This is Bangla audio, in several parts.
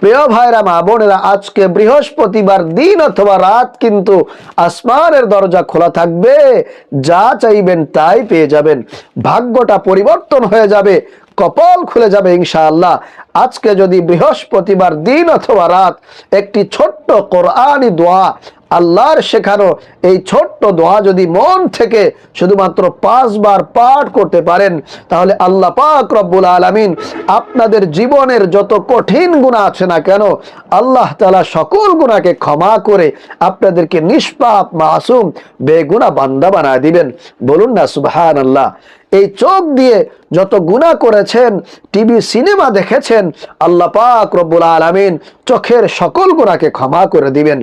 প্রিয় ভাইরা, মা বোনেরা, আজকে বৃহস্পতিবার দিন অথবা রাত কিন্তু আসমানের দরজা খোলা থাকবে। যা চাইবেন তাই পেয়ে যাবেন। ভাগ্যটা পরিবর্তন হয়ে যাবে, কপাল খুলে যাবে ইনশাআল্লাহ। আজকে যদি বৃহস্পতিবার দিন অথবা রাত একটি ছোট্ট কোরআনি দোয়া আল্লাহর শেখানো এই ছোট্ট দোয়া যদি মন থেকে শুধুমাত্র পাঁচবার পাঠ করতে পারেন, তাহলে আল্লাহ পাক রব্বুল আলামিন আপনাদের জীবনের যত কঠিন গুণা আছে না কেন, আল্লাহ তাআলা সকল গুণাকে ক্ষমা করে আপনাদেরকে নিষ্পাপ, মাসুম বেগুনা বান্দা বানায় দিবেন। বলুন না সুবহানাল্লাহ। এই চোখ দিয়ে যত গুণা করেছেন টিভি সিনেমা দেখেছেন, আল্লাহ পাক রব্বুল আলামিন চোখের সকল গুণাকে ক্ষমা করে দিবেন।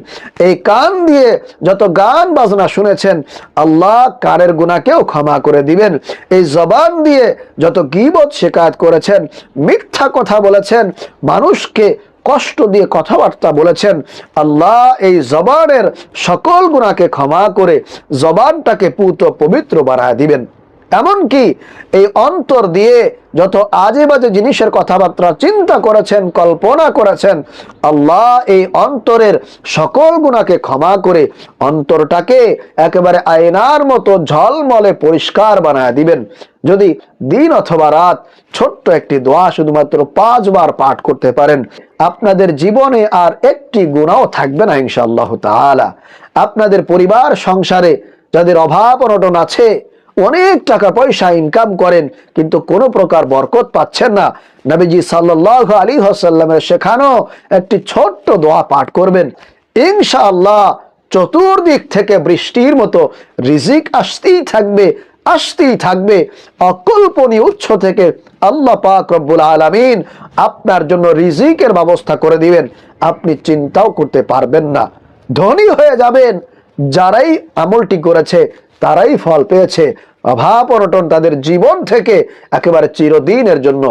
এই কান দিয়ে যত গান, বাজনা শুনেছেন, আল্লাহ কানের গুণাকেও ক্ষমা করে দিবেন। এই জবান দিয়ে যত গিবত শেখায়ত করেছেন, মিথ্যা কথা বলেছেন, মানুষকে কষ্ট দিয়ে কথাবার্তা বলেছেন, আল্লাহ এই জবানের সকল গুণাকে ক্ষমা করে জবানটাকে পুত পবিত্র বানায় দিবেন। এমনকি এই অন্তর দিয়ে যত আজে বাজে জিনিসের কথাবার্তা চিন্তা করেছেন, কল্পনা করেছেন, আল্লাহ এই অন্তরের সকল গুণাকে ক্ষমা করে অন্তরটাকে একেবারে আয়নার মতো ঝলমলে পরিষ্কার বানায় দিবেন। যদি দিন অথবা রাত ছোট্ট একটি দোয়া শুধুমাত্র পাঁচবার পাঠ করতে পারেন, আপনাদের জীবনে আর একটি গুণাও থাকবে না ইনশাআল্লাহ তাআলা। আপনাদের পরিবার, সংসারে যাদের অভাব অনটন আছে অনেক টাকা পয়সা ইনকাম করেন, কিন্তু কোনো প্রকার বরকত পাচ্ছেন না। নবীজি সাল্লাহ আলী হাসাল্লামের শেখানো একটি ছোট্ট দোয়া পাঠ করবেন। ইনশাআল্লাহ চতুর্দিক থেকে বৃষ্টির মতো রিজিক আসতেই থাকবে আসতেই থাকবে। অকল্পনীয় উৎস থেকে আল্লাহ পাক রব্বুল আলামিন আপনার জন্য রিজিকের ব্যবস্থা করে দিবেন। আপনি চিন্তাও করতে পারবেন না। ধনী হয়ে যাবেন। যারাই আমলটি করেছে তারাই ফল পেয়েছে। অভাব অনটন তাদের জীবন থেকে একেবারে চিরদিনের জন্য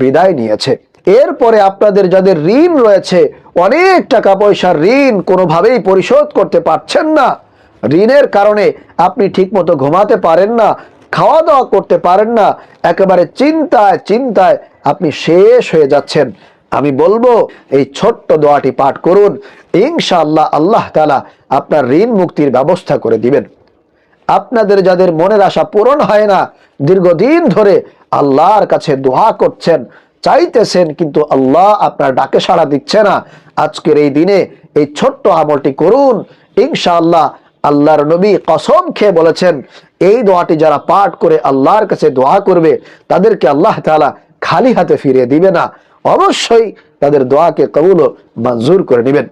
বিদায় নিয়েছে। এরপরে আপনাদের যাদের ঋণ রয়েছে, অনেক টাকা পয়সার ঋণ কোনোভাবেই পরিশোধ করতে পারছেন না। ঋণের কারণে আপনি ঠিকমতো ঘুমাতে পারেন না খাওয়া দাওয়া করতে পারেন না, একেবারে চিন্তায় চিন্তায় আপনি শেষ হয়ে যাচ্ছেন। আমি বলব, এই ছোট্ট দোয়াটি পাঠ করুন। ইনশাআল্লাহ আল্লাহ তালা আপনার ঋণ মুক্তির ব্যবস্থা করে দিবেন। আপনাদের যাদের মনের আশা পূরণ হয় না, দীর্ঘদিন ধরে আল্লাহর কাছে দোয়া করছেন, চাইতেছেন, কিন্তু আল্লাহ আপনার ডাকে সাড়া দিচ্ছে না। আজকের এই দিনে এই ছোট্ট আমলটি করুন। ইনশাআল্লাহ আল্লাহর নবী কসম খেয়ে বলেছেন, এই দোয়াটি যারা পাঠ করে আল্লাহর কাছে দোয়া করবে, তাদেরকে আল্লাহ তাআলা খালি হাতে ফিরিয়ে দিবে না। অবশ্যই তাদের দোয়াকে কবুল মঞ্জুর করে নেবেন।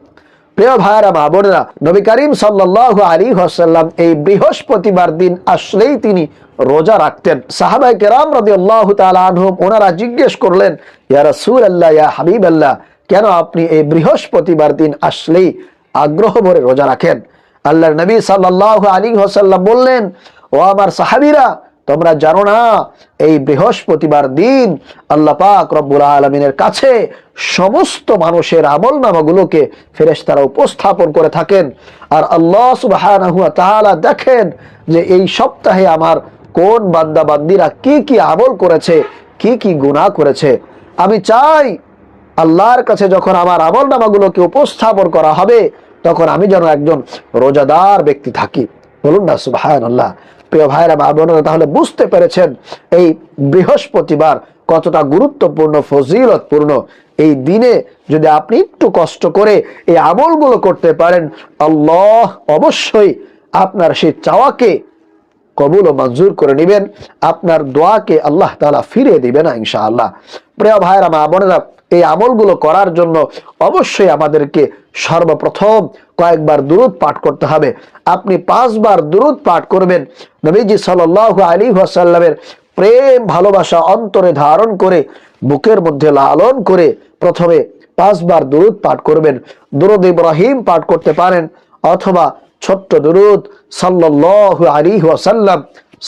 প্রিয় ভাইরা মা বোনেরা, নবী করিম সাল্লাহ আলী হাসাল্লাম এই বৃহস্পতিবার দিন আসলেই তিনি রোজা রাখতেন। সাহাবাই কেরাম রবি আল্লাহ আনহুম ওনারা জিজ্ঞেস করলেন, ইয়া রাসূল আল্লাহ ইয়া হাবিব আল্লাহ কেন আপনি এই বৃহস্পতিবার দিন আসলেই আগ্রহ ভরে রোজা রাখেন? আল্লাহ নবী সাল্লাহ আলী হাসাল্লাম বললেন, ও আমার সাহাবিরা তোমরা জানো না, এই বৃহস্পতিবার দিন আল্লাহ পাক রব্বুল আলমিনের কাছে সমস্ত মানুষের আমল নামাগুলোকে ফেরেশতারা উপস্থাপন করে থাকেন। আর আল্লাহ ওয়া দেখেন যে এই সপ্তাহে আমার কোন বান্দা বান্দিরা কি কি আমল করেছে, কি কি গুনাহ করেছে। আমি চাই আল্লাহর কাছে যখন আমার আমল নামাগুলোকে উপস্থাপন করা হবে, তখন আমি যেন একজন রোজাদার ব্যক্তি থাকি। বলুন না সুবাহান আল্লাহ প্রিয় ভাইরা, মা বোনেরা, তাহলে বুঝতে পেরেছেন এই বৃহস্পতিবার কতটা গুরুত্বপূর্ণ, ফজিলতপূর্ণ এই দিনে যদি আপনি একটু কষ্ট করে এই আমলগুলো করতে পারেন, আল্লাহ অবশ্যই আপনার সেই চাওয়াকে কবুল ও মঞ্জুর করে নেবেন। আপনার দোয়াকে আল্লাহ তালা ফিরিয়ে দিবে না, ইনশাআল্লাহ। প্রিয় ভাইরা, মা বোনেরা এই আমলগুলো করার জন্য অবশ্যই আমাদেরকে সর্বপ্রথম কয়েকবার দুরুদ পাঠ করতে হবে। আপনি পাঁচবার দুরুদ পাঠ করবেন। নবীজি সাল আলী ওয়াসাল্লামের প্রেম, ভালোবাসা অন্তরে ধারণ করে, বুকের মধ্যে লালন করে প্রথমে পাঁচবার দুরুদ পাঠ করবেন। দুরুদ ইব্রাহিম পাঠ করতে পারেন অথবা ছোট্ট দুরুদ সাল্লাল্লাহু আলাইহি ওয়াসাল্লাম,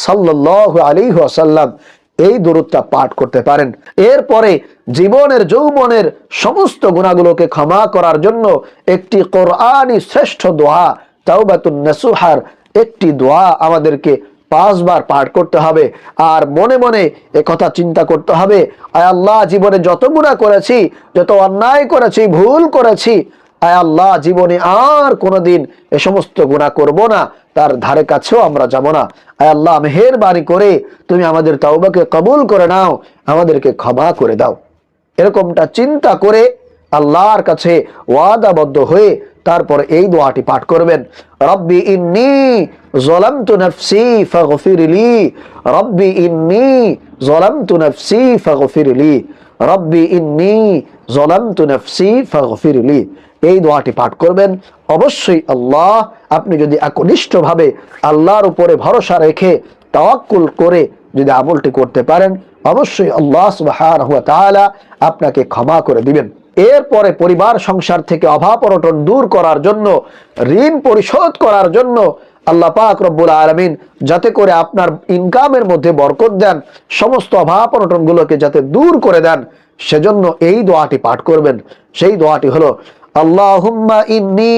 সাল্লাল্লাহু আলাইহি ওয়াসাল্লাম। এই দূরত্বটা পাঠ করতে পারেন। এরপরে জীবনের, যৌবনের সমস্ত গুণাগুলোকে ক্ষমা করার জন্য একটি কোরআনই শ্রেষ্ঠ দোয়া, তাওবাতুন নাসুহার, একটি দোয়া আমাদেরকে পাঁচবার পাঠ করতে হবে। আর মনে মনে কথা চিন্তা করতে হবে, আয় আল্লাহ, জীবনে যত গুণা করেছি, যত অন্যায় করেছি, ভুল করেছি, আয় আল্লাহ, জীবনে আর কোনোদিন এ সমস্ত গুণা করব না। তার ধারে কাছেও আমরা যাব না। আয় আল্লাহ, মেহেরবানি করে তুমি আমাদের তাওবাকে কবুল করে নাও, আমাদেরকে ক্ষমা করে দাও। এরকমটা চিন্তা করে আল্লাহর কাছে ওয়াদাবদ্ধ হয়ে তারপর এই দোয়াটি পাঠ করবেন। রব্বি ইন্নি জলামতু নফসি ফাগফিরলি রব্বি ইন্নি জলামতু নফসি ফাগফিরলি রব্বি ইন্নি জলামতু নফসি ফাগফিরলি এই দোয়াটি পাঠ করবেন। অবশ্যই আল্লাহ আপনি যদি একনিষ্ঠভাবে আল্লাহর উপরে ভরসা রেখে তাওয়াক্কুল করে যদি আমলটি করতে পারেন, অবশ্যই আল্লাহ সুবহানাহু ওয়া তাআলা আপনাকে ক্ষমা করে দিবেন। এরপরে পরিবার, সংসার থেকে অভাব অনটন দূর করার জন্য, ঋণ পরিশোধ করার জন্য আল্লাহ পাক রব্বুল আলমিন যাতে করে আপনার ইনকামের মধ্যে বরকত দেন, সমস্ত অভাব অনটন গুলোকে যাতে দূর করে দেন, সেজন্য এই দোয়াটি পাঠ করবেন। সেই দোয়াটি হলো আল্লাহুম্মা ইন্নি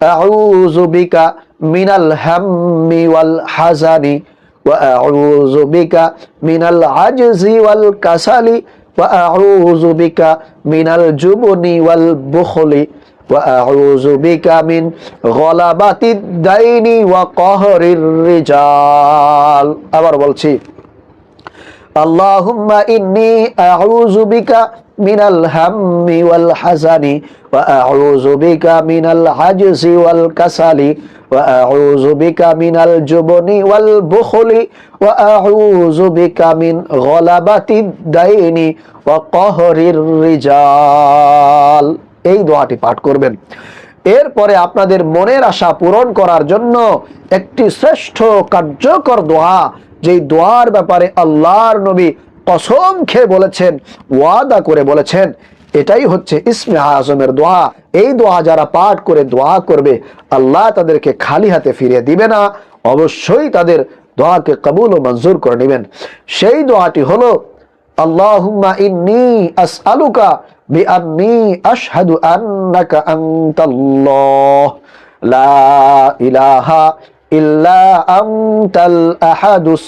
আউযু বিকা মিনাল হাম্মি ওয়াল হাজানি وأعوذ بك من العجز والكسل وأعوذ بك من الجبن والبخل وأعوذ بك من غلبة الدين وقهر الرجال আবার বলছি اللهم إني أعوذ بك মিনাল হাম্মি ওয়াল হাসানি ওয়া আউযু বিকা মিনাল হাজসি ওয়াল কাসালি ওয়া আউযু বিকা মিনাল জুবনি ওয়াল বুখলি ওয়া আউযু মিন গলাবাতিদ দাইনি ওয়া কহরির রিজাল। এই দোয়াটি পাঠ করবেন। এরপরে আপনাদের মনের আশা পূরণ করার জন্য একটি শ্রেষ্ঠ কার্যকর দোয়া, যেই দোয়ার ব্যাপারে আল্লাহর নবী কসম খেয়ে বলেছেন, ওয়াদা করে বলেছেন, এটাই হচ্ছে ইসমে আজমের দোয়া। এই দোয়া যারা পাঠ করে দোয়া করবে, আল্লাহ তাদেরকে খালি হাতে ফিরিয়ে দিবে না, অবশ্যই তাদের দোয়াকে কবুল ও মঞ্জুর করে নেবেন। সেই দোয়াটি হলো, আল্লাহুম্মা ইন্নি লা ইলাহা ইল্লা আহাদুস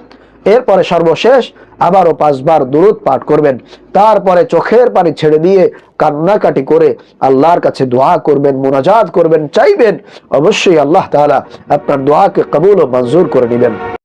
এরপরে সর্বশেষ আবারও পাঁচবার দুরুদ পাঠ করবেন। তারপরে চোখের পানি ছেড়ে দিয়ে কান্নাকাটি করে আল্লাহর কাছে দোয়া করবেন, মোনাজাত করবেন, চাইবেন। অবশ্যই আল্লাহ তালা আপনার দোয়াকে কবুল ও মঞ্জুর করে নেবেন।